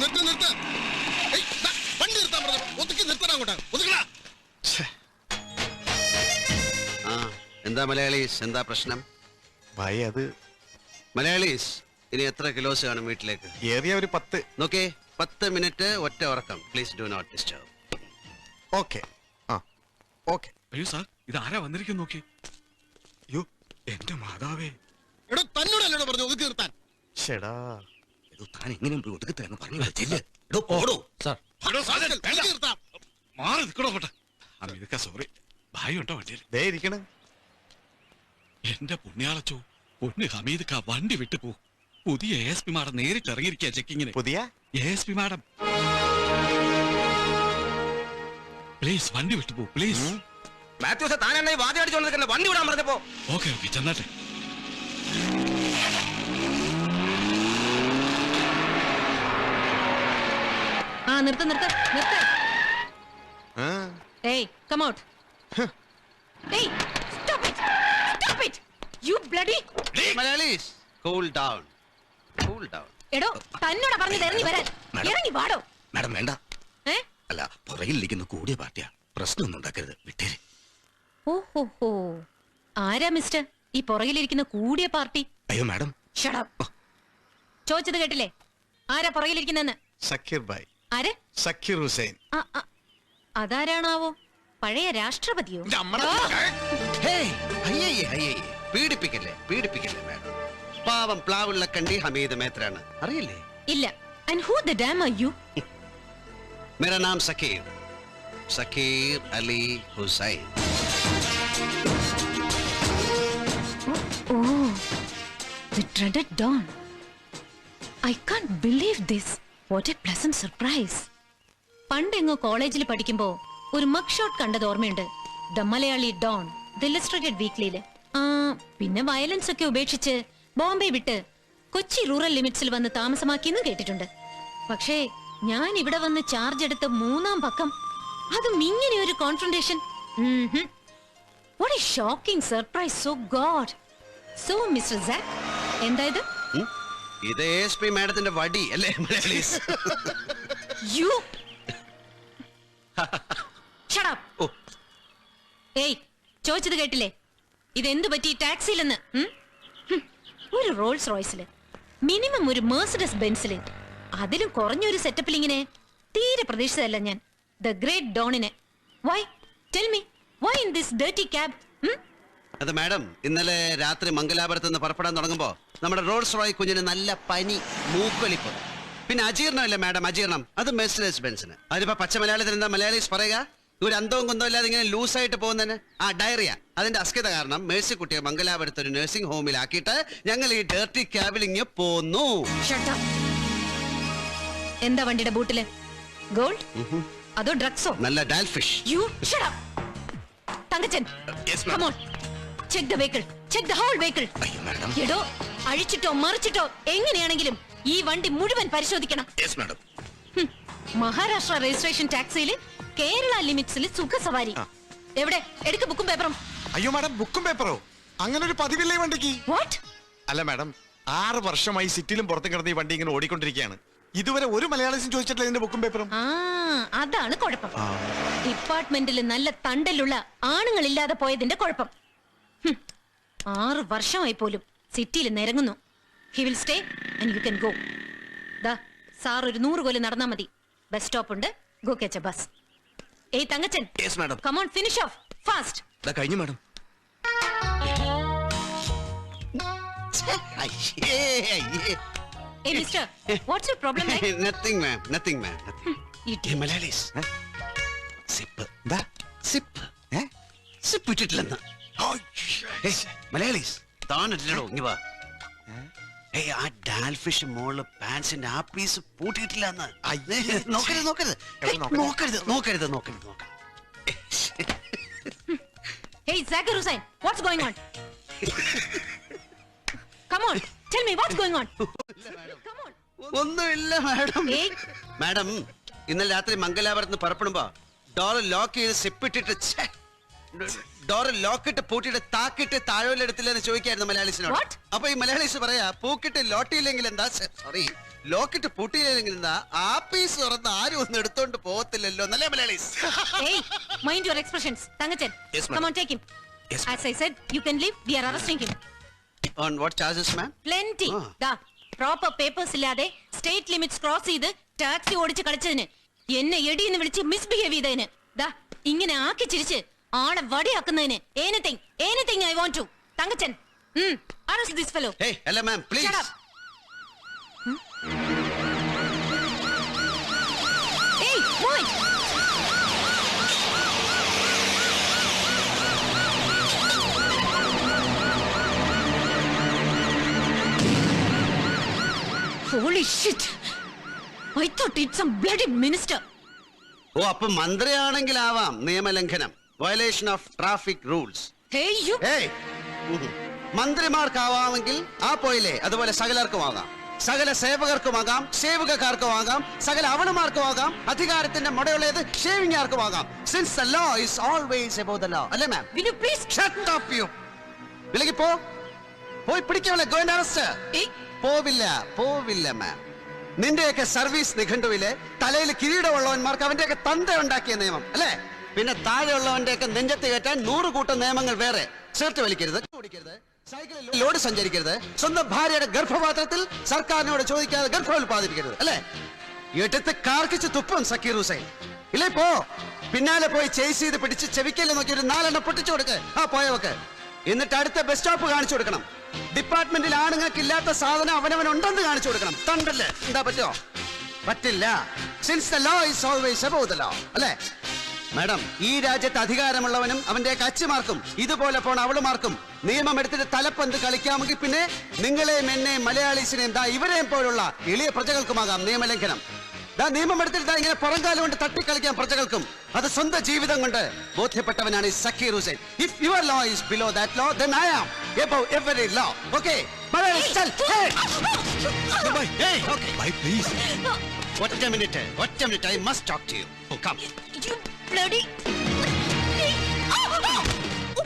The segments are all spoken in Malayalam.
നിർത്ത് നിർത്ത്. വണ്ടി നിർത്താൻ പറഞ്ഞു. ഒതുക്കി നിർത്തണം അങ്ങോട്ട്. ഒതുക്കടാ. ആ എന്താ മലയാളീസ്? എന്താ പ്രശ്നം? ഭയ അത് മലയാളീസ് ഇനി എത്ര കിലോസ് കാണും വീട്ടിലേക്ക്? ഏറിയ ഒരു പത്ത്. നോക്കേ പത്ത് മിനിറ്റ് ഒറ്റ ഉറക്കം. Please do not disturb okay. ആ ഓക്കെ. അയ്യോ സാർ ഇത് ആരാ വന്നിരിക്കും നോക്കി? യോ എന്റെ മാതാവേ. എടോ തന്നോടല്ലോ പറഞ്ഞു ഒതുക്കി നിർത്താൻ. ഷെടാ. താൻ എങ്ങനെ ഒതുക്കി തരണം പറഞ്ഞു ചെല്ല് എടോ പോടോ സാർ. എടോ, സാധനം, ഒതുക്കി നിർത്താം. മാറി നിൽക്കണോ പോട്ടെ. അമിതൊക്കെ സോറി ഭായി ഉണ്ടോ വണ്ടിയിൽ ദേ ഇരിക്കണ്. എന്റെ പുണ്യാളച്ചോ പൊന്ന് ഹമീദ് വണ്ടി വിട്ടു പോ. പുതിയ എ എസ് പി മാഡം നേരിട്ട് ഇറങ്ങിയിരിക്കുക ചെക്കിങ്ങിന്. പുതിയ? A S P madam. Please വണ്ടി വിട്ടു പോ പ്ലീസ് മാത്യൂസ് താനെന്നെ വാതി അടിച്ചോണ്ടിരിക്കുന്ന വണ്ടി വിടാൻ പറഞ്ഞപ്പോ. ഓക്കെ ഓക്കെ ചെന്നാട്ടെ. നിർത്ത് നിർത്ത് നിർത്ത്. ഏയ് കം ഔട്ട് ഏയ് stop it stop it you bloody Malayalees cool down cool down എടോ തന്നോട് പറഞ്ഞത് ഇറങ്ങി വരാൻ. ഇറങ്ങി വാടോ. മാഡം വേണ്ട. ഏ? അല്ല പുറകിലിരിക്കുന്ന കൂടിയ പാർട്ടിയാ. പ്രശ്നമൊന്നും ഉണ്ടാക്കരുത്. വിട്ടേര്. ഓ ഹോ ഹോ ആരാ മിസ്റ്റർ ഈ പുറകിലിരിക്കുന്ന കൂടിയ പാർട്ടി. അയ്യോ മാഡം. ചോദിച്ചത് കേട്ടില്ലേ? ആരാ പുറകിലിരിക്കുന്നെന്ന് സക്കീർ ഭായ്. ആരെ? സക്കീർ ഹുസൈൻ. ആ, ആ, അതാരാണാവോ? പഴയ രാഷ്ട്രപതിയോ? പീഡിപ്പിക്കല്ലേ പീഡിപ്പിക്കല്ലേ മാഡം? പാവം പ്ലാവുള്ളക്കണ്ടി ഹമീദ് മേത്രാണ് അറിയില്ലേ? ഇല്ല. ഹൂ യു മേരാ നാം Zakir Zakir Ali Hussain the don I can't believe this Surprise. പണ്ടെങ്ങോ കോളേജിൽ പഠിക്കുമ്പോ ഒരു മക് ഷോട്ട് കണ്ടത് ഓർമ്മയുണ്ട്. ദ മലയാളി ഡോൺ ദ വീക്ക്ലിയിൽ. ആ പിന്നെ വയലൻസ് ഒക്കെ ഉപേക്ഷിച്ച് ബോംബെ വിട്ട് കൊച്ചി റൂറൽ ലിമിറ്റ്സിൽ വന്ന് താമസമാക്കിയെന്നും കേട്ടിട്ടുണ്ട്. പക്ഷേ ഞാൻ ഇവിടെ വന്ന് ചാർജ് എടുത്ത മൂന്നാം പക്കം അതും ഇങ്ങനെ ഒരു confrontation surprise so God so mister എന്തായത്? ഇത് എസ് പി മാഡത്തിന്റെ വടി അല്ലേ? പ്ലീസ്. യു ഓ. ഏയ് ചോദിച്ചത് കേട്ടില്ലേ? ഇതെന്ത് പറ്റി? ടാക്സിയിലെന്ന്? ഒരു റോൾസ് റോയ്സിൽ മിനിമം ഒരു മേഴ്സിഡസ് ബെൻസിൽ അതിലും കുറഞ്ഞൊരു സെറ്റപ്പിൽ ഇങ്ങനെ തീരെ പ്രതീക്ഷിച്ചതല്ല ഞാൻ. The great ഡോണിനെ why tell me why in this dirty cab അത് മാഡം ഇന്നലെ രാത്രി മംഗലാപുരത്ത് നിന്ന് പുറപ്പെടാൻ തുടങ്ങുമ്പോ നമ്മുടെ റോൾസ് റോയ് കുഞ്ഞിന് നല്ല പനി മൂക്കൊലിപ്പ്. പിന്നെ അജീർണമല്ലേ മാഡം അജീർണം. അത് മെഴ്സിഡസ് ബെൻസിന്. അതിപ്പോ പച്ച മലയാളത്തിൽ എന്താ മലയാളീസ് പറയുക? ഒരു അന്തവും കുന്തവും ഇല്ലാതെ ഇങ്ങനെ ലൂസായിട്ട് പോകുന്നതിന്? ആ ഡയറിയ. അതിന്റെ അസ്കിത കാരണം മേഴ്സി കുട്ടിയെ മംഗലാപുരത്ത് ഒരു നഴ്സിംഗ് ഹോമിലാക്കിയിട്ട് ഞങ്ങൾ ഈ ഡേർട്ടി ക്യാബിലിങ് പോന്നു. എന്താ വണ്ടിയുടെ ബൂട്ടിൽ? ഗോൾഡ് അതോ ഡ്രഗ്സോ നല്ല ഡാൽഫിഷ്. You shut up Thankachan on check the vehicle check the whole vehicle അയ്യോ മാഡം. എടോ അഴിച്ചിട്ടോ മറിച്ചിട്ടോ എങ്ങനെയാണെങ്കിലും ഈ വണ്ടി മുഴുവൻ പരിശോധിക്കണം. Yes madam. ഹും, മഹാരാഷ്ട്ര രജിസ്ട്രേഷൻ ടാക്സിയിൽ കേരള ലിമിറ്റ്സിൽ സുഖസവാരി എവിടെ? എടുക്ക ബുക്കും പേപ്പറും. അയ്യോ മാഡം ബുക്കും പേപ്പറോ? അങ്ങനെ ഒരു പതിവില്ലേ ഈ വണ്ടിക്ക്? വാട്ട് അല്ല മാഡം ആറ് വർഷമായി സിറ്റിയിലും പുറത്തും കിടന്ന് ഈ വണ്ടി ഇങ്ങനെ ഓടിക്കൊണ്ടിരിക്കുകയാണ്. ഇതുവരെ ഒരു മലയാളീസും ചോദിച്ചിട്ടില്ല ഇതിന്റെ ബുക്കും പേപ്പറും. ആ അതാണ് കുഴപ്പം. ഡിപ്പാർട്ട്മെന്റിൽ നല്ല തണ്ടലുള്ള ആണുങ്ങളില്ലാതെ പോയതിന്റെ കുഴപ്പം. ആറ് വർഷമായി പോലും സിറ്റിയിൽ നിരങ്ങുന്നു. He will stay and you can go ദാ സാർ ഒരു നൂറ് കൊല്ലം നടന്നാ മതി. ബസ് സ്റ്റോപ്പ് ഉണ്ട്. ഗോ കെച്ച ബസ് ഏയ് Thankachan. Yes madam come on finish off fast ദാ കഴിഞ്ഞു മാഡം അയ്യേ അയ്യേ. ഏയ് mister what's your problem nothing ma'am nothing ma'am Malayalees zip ദാ സിപ്പ് സിപ്പ് ഇട്ടിട്ടില്ലെന്ന്. ഏയ്, മലയാളീസ് താണിട്ടില്ലടോ ഇങ്ങ വാ ഏയ് ആ ഡാൽഫിഷ് മോൾ പാൻസിന്റെ ആ പീസ് പൂട്ടിയിട്ടില്ല എന്ന് നോക്കരുത് നോക്കരുത്? നോക്കരുത് നോക്കരുത് നോക്കരുത് നോക്കരുത് Hey, Zakir Hussain, what's going on? Come on, tell me what's going on. Come on. ഒന്നുമില്ല മാഡം. മാഡം ഇന്നലെ രാത്രി മംഗലാപുരത്ത് നിന്ന് പുറപ്പെടുമ്പോ ഡോർ ലോക്ക് ചെയ്ത് സിപ്പിട്ടിട്ട് ഡോറ് ലോക്കിട്ട് പൂട്ടിയിട്ട് താക്കിട്ട് താഴോലെടുത്തില്ലെന്ന് ചോദിക്കായിരുന്നു മലയാളീസിനോട്? അപ്പൊ ഈ മലയാളീസ് പറയാ പൂക്കിട്ട് ലോട്ടിയില്ലെങ്കിൽ എന്താ സോറി ലോക്കിട്ട് പൂട്ടിയില്ലെങ്കിൽ എന്താ ആപ്പീസ് പീസ് തുറന്ന് ആരും ഒന്നും എടുത്തോണ്ട് പോകത്തില്ലല്ലോ നല്ല Malayalees mind your expressions. Tangachan, come on take on, as I Yes, you I said, we are arresting him. On what charges ma'am. Ah. ദാ പ്രോപ്പർ പേപ്പേഴ്സ് ഇല്ലാതെ സ്റ്റേറ്റ് ലിമിറ്റ്സ് ക്രോസ് ചെയ്ത് ടാക്സി ഓടിച്ച് കളിച്ചതിന് എന്നെ എടിയെന്ന് വിളിച്ച് മിസ്ബിഹേവ് ചെയ്തതിന് ദാ ഇങ്ങനെ ആക്കി ചിരിച്ച് ആളെ വടിയാക്കുന്നതിന് anything anything I want to Thankachan arrest this fellow hey അല്ല ma'am please thought it's some bloody minister. ഓ അപ്പൊ മന്ത്രിയാണെങ്കിലാവാം നിയമലംഘനം. Violation of traffic rules. മന്ത്രിമാർക്കാവാമെങ്കിൽ ആ പോയില്ലേ അതുപോലെ സകലർക്കും ആകാം സകല സേവകർക്കുമാകാം സേവകക്കാർക്കുമാകാം സകല അവണമാർക്കുമാകാം അധികാരത്തിന്റെ മുടയുള്ളത് ഷേവിംഗാർക്കുമാകാം since the law is always above the law അല്ലേ ma'am Will you please shut up you വിലകി പോ. പോയി പിടിക്കവളെ ഗോ ആൻഡ് അറസ്റ്റ് പോവില്ല പോവില്ല മാം നിന്റെയൊക്കെ സർവീസ് നിഘണ്ടുവിലെ തലയിൽ കിരീടമുള്ളവന്മാർക്ക് അവന്റെയൊക്കെ തന്ത ഉണ്ടാക്കിയ നിയമം. അല്ലേ? പിന്നെ താഴെയുള്ളവന്റെയൊക്കെ നെഞ്ചത്ത് കയറ്റാൻ നൂറ് കൂട്ടം നിയമങ്ങൾ വേറെ. ചേർത്ത് വലിക്കരുത് ഓടിക്കരുത് സൈക്കിളിൽ ലോഡ് സഞ്ചരിക്കരുത് സ്വന്തം ഭാര്യയുടെ ഗർഭപാത്രത്തിൽ സർക്കാരിനോട് ചോദിക്കാതെ ഗർഭം ഉൽപ്പാദിപ്പിക്കരുത് അല്ലേ? എടുത്ത് കാർക്കിച്ച് തുപ്പും സക്കീർ ഹുസൈൻ. ഇല്ലേ പോ. പിന്നാലെ പോയി ചേസ് ചെയ്ത് പിടിച്ച് ചെവിക്കൽ നോക്കി ഒരു നാലെണ്ണം പൊട്ടിച്ചു കൊടുക്ക്. ആ പോയവക്ക് എന്നിട്ട് അടുത്ത ബസ് സ്റ്റോപ്പ് കാണിച്ചു കൊടുക്കണം. ഡിപ്പാർട്ട്മെന്റിൽ ആണുങ്ങൾക്ക് ഇല്ലാത്ത സാധനം അവനവൻ ഉണ്ടെന്ന് കാണിച്ചു കൊടുക്കണം. തണ്ടല്ലേ? എന്താ പറ്റോ പറ്റില്ല. Since the law is always above the law അല്ലേ? മാഡം ഈ രാജ്യത്ത് അധികാരമുള്ളവനും അവന്റെ കച്ചിമാർക്കും ഇതുപോലെ പോണ അവളുമാർക്കും നിയമം എടുത്തിട്ട് തലപ്പന്ത് കളിക്കാമെങ്കിൽ പിന്നെ നിങ്ങളെയും എന്നെയും മലയാളീസിനെയും ദാ ഇവരെയും പോലുള്ള എളിയ പ്രജകൾക്കുമാകാം നിയമലംഘനം. ദാ നിയമം എടുത്തിട്ട് ദാ ഇങ്ങനെ പുറംകാലം കൊണ്ട് തട്ടിക്കളിക്കാൻ പ്രജകൾക്കും. അത് സ്വന്തം ജീവിതം കൊണ്ട് ബോധ്യപ്പെട്ടവനാണ് ഈ Zakir Hussain. If your law is below that law then I am above every law okay ഒറ്റ മിനിറ്റ് ഒറ്റ minute. I must talk to you come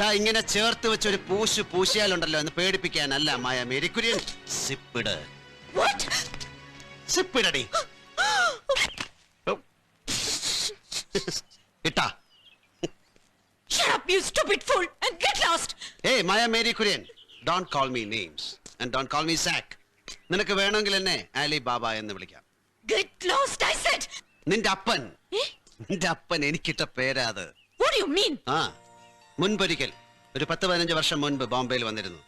ദാ ഇങ്ങനെ ചേർത്ത് വെച്ച് ഒരു പൂശു പൂശിയാലുണ്ടല്ലോ എന്ന് പേടിപ്പിക്കാനല്ല മായ മേരിക്കുര്യൻ സിപ്പിട്. സിപ്പിടടി. ഇട്ടാ. Shut up, you stupid fool, and get lost. ഏയ് Maya Mary Kurian don't call me names and don't call me Zak നിനക്ക് വേണമെങ്കിൽ എന്നെ ആലി ബാബ എന്ന് വിളിക്കാം. Get lost, I said. നിന്റെ അപ്പൻ. Eh? നിന്റെ അപ്പൻ എനിക്കിട്ട പേരാ അത്. What do you ആ മുൻപൊരിക്കൽ. ഒരു പത്ത് പതിനഞ്ച് വർഷം മുൻപ് ബോംബെയിൽ വന്നിരുന്നു.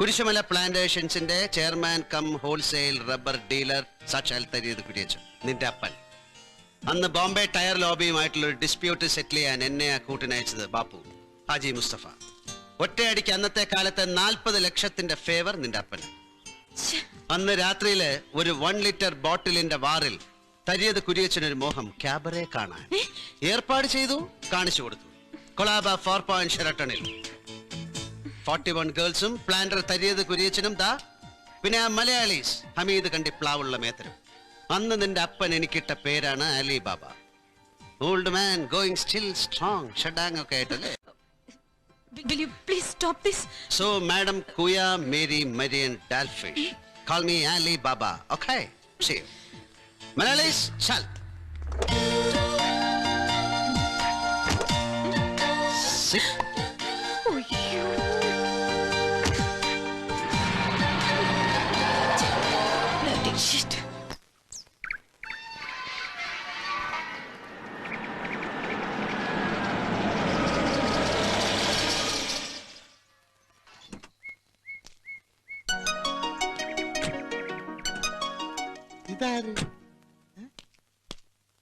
Kurisumala പ്ലാന്റേഷൻസിന്റെ chairman cum wholesale rubber dealer സാക്ഷാൽ തരിയത് കുര്യച്ചൻ നിന്റെ അപ്പൻ. അന്ന് ബോംബെ ടയർ ലോബിയുമായിട്ടുള്ള ഒരു ഡിസ്പ്യൂട്ട് സെറ്റിൽ ചെയ്യാൻ എന്നെ ആ കൂട്ടിനയച്ചത് ബാപ്പു ഹാജി മുസ്തഫ. ഒറ്റയടിക്ക് അന്നത്തെ കാലത്തെ നാൽപ്പത് ലക്ഷത്തിന്റെ ഫേവർ നിന്റെ അപ്പൻ അന്ന് രാത്രിയിൽ ഒരു വൺ ലിറ്റർ ബോട്ടിലിന്റെ വാറിൽ തരിയത് കുരിയച്ചനൊരു മോഹം ക്യാബറെ കാണാൻ. ഏർപ്പാട് ചെയ്തു കാണിച്ചു കൊടുത്തു. കൊളാബ ഫോർ പോയിന്റ് ഷെറട്ടണിൽ ഫോർട്ടി വൺ ഗേൾസും പ്ലാന്റർ തരിയത് കുരിയച്ചനും ദാ. പിന്നെ ആ മലയാളീസ് ഹമീദ് കണ്ടി പ്ലാവുള്ള മേത്തരം. അന്ന് നിന്റെ അപ്പൻ എനിക്കിട്ട പേരാണ് Ali Baba old man going still strong ഷഡാങ് ഒക്കെ ആയിട്ടല്ലേ? Will you please stop this? So, Madam Kuya Mary Marian Dalfish, call me Ali Baba, okay? See you. Manaliz, sal. Sí. Daddy.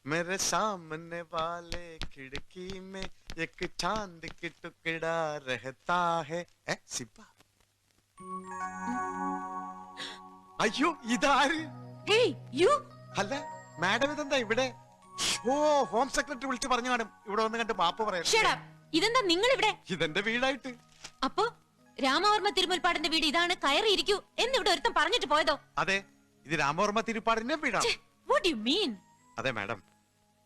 मेरे सामने वाले खिड़की में एक चांद की टुकड़ा रहता है ഏ, സിബ അയ്യോ ഇതാര് Hey, you. അല്ല മാഡം ഇതെന്താ ഇവിടെ ഓ ഹോം സെക്രട്ടറി വിളിച്ചു പറഞ്ഞു കാണും ഇവിടെ വന്ന് കണ്ട് മാപ്പ് Shut പറയാം up. ഇതെന്താ നിങ്ങൾ ഇവിടെ ഇതെന്റെ വീടായിട്ട് അപ്പോ രാമവർമ്മ തിരുമുൽപ്പാടിന്റെ വീട് ഇതാണ് കയറിയിരിക്കൂ എന്നിവിടെ ഒരുത്തം പറഞ്ഞിട്ട് പോയതോ അതെ ഇത് രാമവർമ്മ തിരുപ്പാടിന്റെ വീടാണ് വാട്ട് യു മീൻ അതെ മാഡം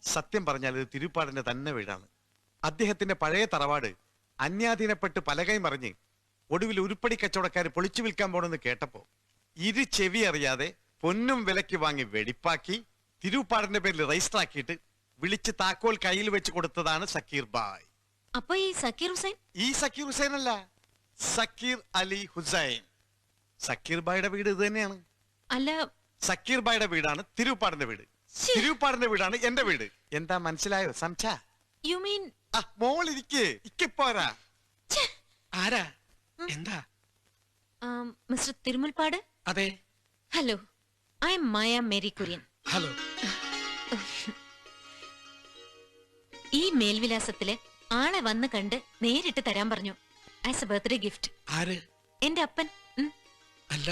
സത്യം പറഞ്ഞാൽ ഇത് തിരുപ്പാടിന്റെ തന്നെ വീടാണ്. അദ്ദേഹത്തിന്റെ പഴയ തറവാട് അന്യാധീനപ്പെട്ട് പലകൈ മറിഞ്ഞ് ഒടുവിൽ ഉരുപ്പടി കച്ചവടക്കാർ പൊളിച്ചു വിൽക്കാൻ പോണെന്ന് കേട്ടപ്പോ ഇരു ചെവി അറിയാതെ പൊന്നും വിലക്ക് വാങ്ങി വെടിപ്പാക്കി തിരുപ്പാടിന്റെ പേരിൽ രജിസ്റ്റർ ആക്കിയിട്ട് വിളിച്ച് താക്കോൽ കയ്യിൽ വെച്ച് കൊടുത്തതാണ് സക്കീർ ബായ്. അപ്പൊ ഈ സക്കീർ ഹുസൈൻ? ഈ സക്കീർ ഹുസൈൻ അല്ല സക്കീർ അലി ഹുസൈൻ. സക്കീർ ബായുടെ വീട് ഇത് തന്നെയാണ്. അല്ല സക്കീർ ബായുടെ വീടാണ് തിരുപ്പാടിന്റെ വീട്. തിരുപ്പാടിന്റെ വീടാണ് എന്റെ വീട്. എന്താ മനസ്സിലായോ? സംച യു മീൻ ആ മോൾ ഇരിക്കേ. ഇക്കിപ്പോരാ ആരാ? എന്താ? മിസ്റ്റർ തിരുമുൽപ്പാട്? അതെ. Hello I am Maya Mary Kurian hello ഈ മേൽവിലാസത്തിൽ ആളെ വന്ന് കണ്ട് നേരിട്ട് തരാൻ പറഞ്ഞു. ആസ് എ ബർത്ത്ഡേ ഗിഫ്റ്റ് ആര്? എന്റെ അപ്പൻ. അല്ല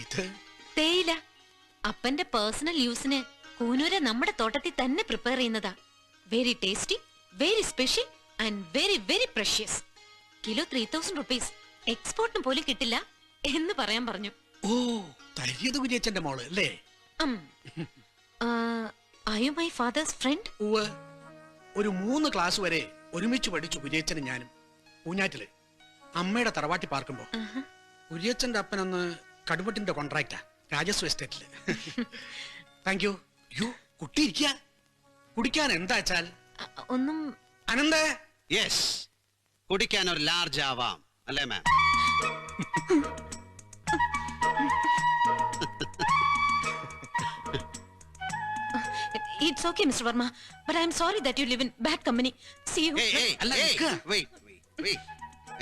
ഇത് തേയില. അപ്പന്റെ പേഴ്സണൽ യൂസിന് കൂനൂര് നമ്മുടെ തോട്ടത്തിൽ തന്നെ prepare ചെയ്യുന്നതാ. Very tasty very special and very very precious kilo three thousand rupees എക്സ്പോർട്ടിന് പോലും കിട്ടില്ല എന്ന് പറയാൻ പറഞ്ഞു. ഓ തരിയത് കുര്യച്ചന്റെ മോൾ അല്ലേ? ആയു മൈ ഫാദേഴ്സ് ഫ്രണ്ട് ഉവ് ഒരു മൂന്ന് ക്ലാസ് വരെ ഒരുമിച്ച് പഠിച്ചു കുര്യച്ചനും ഞാനും. ഊഞ്ഞാറ്റിൽ അമ്മയുടെ തറവാട്ടി പാർക്കുമ്പോ. കുര്യച്ചന്റെ അപ്പനൊന്ന് കടുവട്ടിന്റെ കോൺട്രാക്റ്റാ രാജസ്വ എസ്റ്റേറ്റിൽ താങ്ക് യു യു കുട്ടി ഇരിക്കുക കുടിക്കാൻ എന്താ വെച്ചാൽ? ഒന്നും അനന്ത? യെസ് കുടിക്കാൻ ഒരു ലാർജ് ആവാം. അല്ലേ ma'am it's okay mister Varma but I am sorry that you live in bad company see you അല്ല, നിൽക്കുക.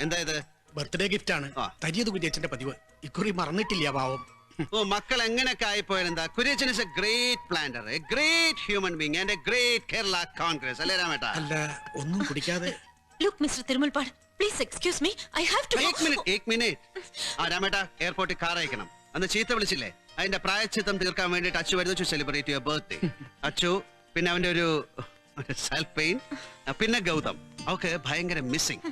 എന്താ ഇത്? ബർത്ത്ഡേ ഗിഫ്റ്റ് ആണ്. തരിയത് കുര്യച്ചന്റെ പതിവ്. ഇക്കുറി മറന്നിട്ടില്ല പാവം. ഓ മക്കൾ എങ്ങനെയൊക്കെ ആയിപ്പോയാലെന്താ? Kuriachan is a great planter a great human being and a great Kerala Congress അല്ലേ രാമേട്ടാ? അല്ല ഒന്നും കുടിക്കാതെ. Look mister Thirumulpad please excuse me I have to Ek minute ഏക് മിനിറ്റ് ആ രാമേട്ടാ എയർപോർട്ടിൽ കാർ അയക്കണം. അന്ന് ചീത്ത വിളിച്ചില്ലേ? അതിന്റെ പ്രായച്ചിത്തം തീർക്കാൻ വേണ്ടിട്ട് അച്ചു വരുന്നു. To celebrate your birthday Achu പിന്നെ അവന്റെ ഒരു സെൽഫ് പെയിൻ പിന്നെ ഗൗതം. അവക്ക് ഭയങ്കര മിസ്സിംഗ്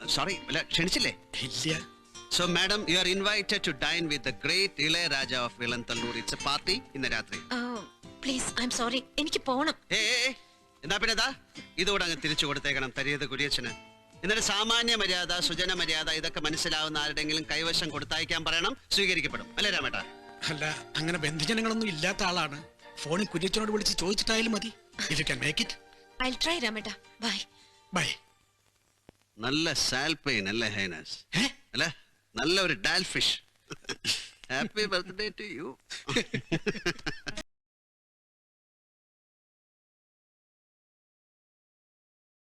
സോറി ക്ഷണിച്ചില്ലേ? ഇല്ല. So madam you are invited to dine with the great Ilayaraja of Vilanthallur it's a party ഇന്ന് രാത്രി പ്ലീസ് ഐ എം സോറി എനിക്ക് പോണം. ഏ എന്നാ പിന്നെ ദാ? ഇതുകൂടെ അങ്ങ് തിരിച്ചു കൊടുത്തേക്കണം തരിയത് കുര്യച്ചന്. എന്നിട്ട് സാമാന്യ മര്യാദ സുജന മര്യാദ ഇതൊക്കെ മനസ്സിലാവുന്ന ആരുടെങ്കിലും കൈവശം കൊടുത്തയക്കാൻ പറയണം സ്വീകരിക്കപ്പെടും. അല്ലേ രാമേട്ട? അല്ല അങ്ങനെ ബന്ധുജനങ്ങളൊന്നും ഇല്ലാത്ത ആളാണ്. ഫോണിൽ കുര്യച്ചനോട് വിളിച്ച് ചോദിച്ചിട്ടായാലും മതി. If you can make it I try രാമേട്ട. Bye bye നല്ല സാൽപെയിൻ അല്ലേ ഹൈനസ്? അല്ല? നല്ല ഒരു ഡാൽഫിഷ്. Happy birthday to you.